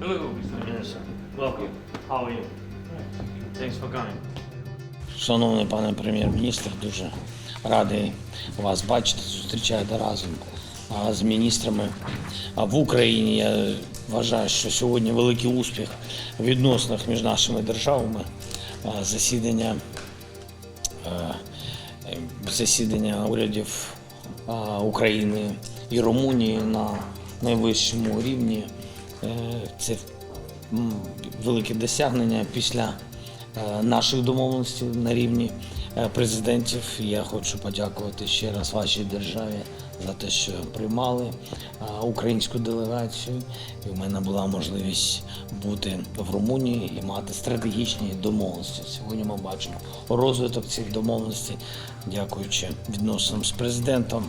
Hello, Mr. Minister. Welcome. How are you? Thanks for coming. Шановний пане прем'єр-міністр, дуже радий вас бачити, зустрічати разом з міністрами в Україні. Я вважаю, що сьогодні великий успіх в відносинах між нашими державами. Засідання, засідання урядів України і Румунії на найвищому рівні. Е, Це велике досягнення після е, наших домовленостей на рівні е, президентів. Я хочу подякувати ще раз вашій державі за те, що приймали українську делегацію. І в мене була можливість бути в Румунії і мати стратегічні домовленості. Сьогодні ми бачимо розвиток цих домовленостей, дякуючи відносинам з президентом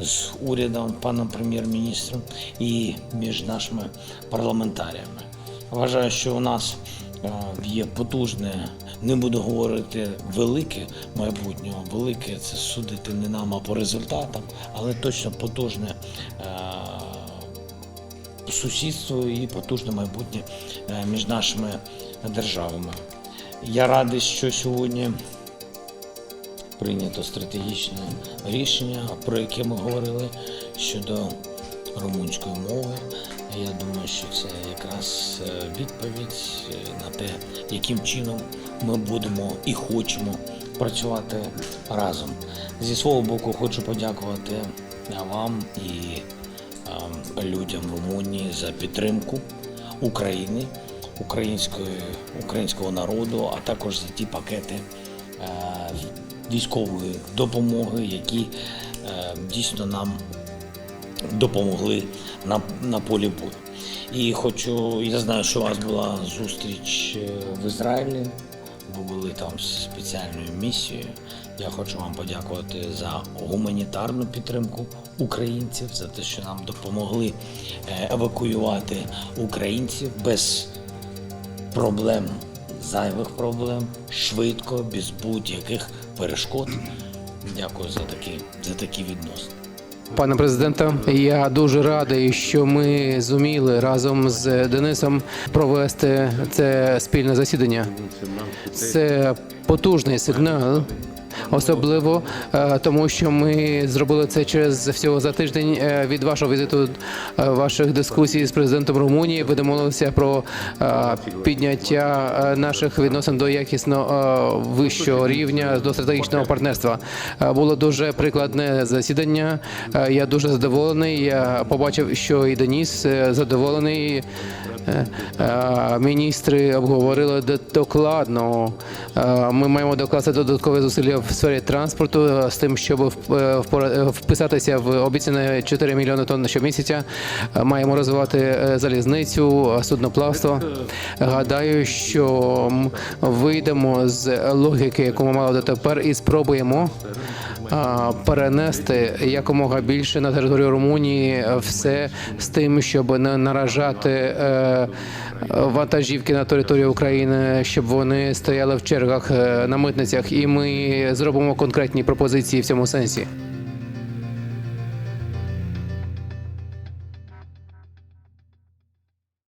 з урядом, паном прем'єр-міністром і між нашими парламентаріями. Вважаю, що у нас е, є потужне, не буду говорити велике майбутнє, велике це судити не нам, а по результатам, але точно потужне е, сусідство і потужне майбутнє е, між нашими державами. Я радий, що сьогодні прийнято стратегічне рішення, про яке ми говорили щодо румунської мови. Я думаю, що це якраз е, відповідь е, на те, яким чином ми будемо і хочемо працювати разом. Зі свого боку, хочу подякувати вам і е, людям Румунії за підтримку України, української, українського народу, а також за ті пакети е, військової допомоги, які е, дійсно нам допомогли на, на полі бою. І хочу, я знаю, що у вас була зустріч е, в Ізраїлі. Ви були там з спеціальною місією. Я хочу вам подякувати за гуманітарну підтримку українців, за те, що нам допомогли е, евакуювати українців без проблем, зайвих проблем, швидко, без будь-яких перешкод. Дякую за такі, за такі відносини. Пане президенте, я дуже радий, що ми зуміли разом з Денисом провести це спільне засідання. Це потужний сигнал. Особливо е, тому, що ми зробили це через всього за тиждень е, від вашого візиту, е, ваших дискусій з президентом Румунії. Ви домовилися про підняття наших відносин до якісно вищого рівня до стратегічного партнерства. Було дуже прикладне засідання. Я дуже задоволений. Я побачив, що і Деніс задоволений. Міністри обговорили докладно. Ми маємо докласти додаткові зусилля в сфері транспорту е, з тим, щоб е, е, вписатися в обіцяне 4 мільйони тонн щомісяця. Маємо розвивати залізницю, судноплавство. Гадаю, що вийдемо з логіки, яку ми мали дотепер, і спробуємо перенести якомога більше на територію Румунії все з тим, щоб не наражати е, вантажівки на території України, щоб вони стояли в чергах е, на митницях, і ми зробимо конкретні пропозиції в цьому сенсі.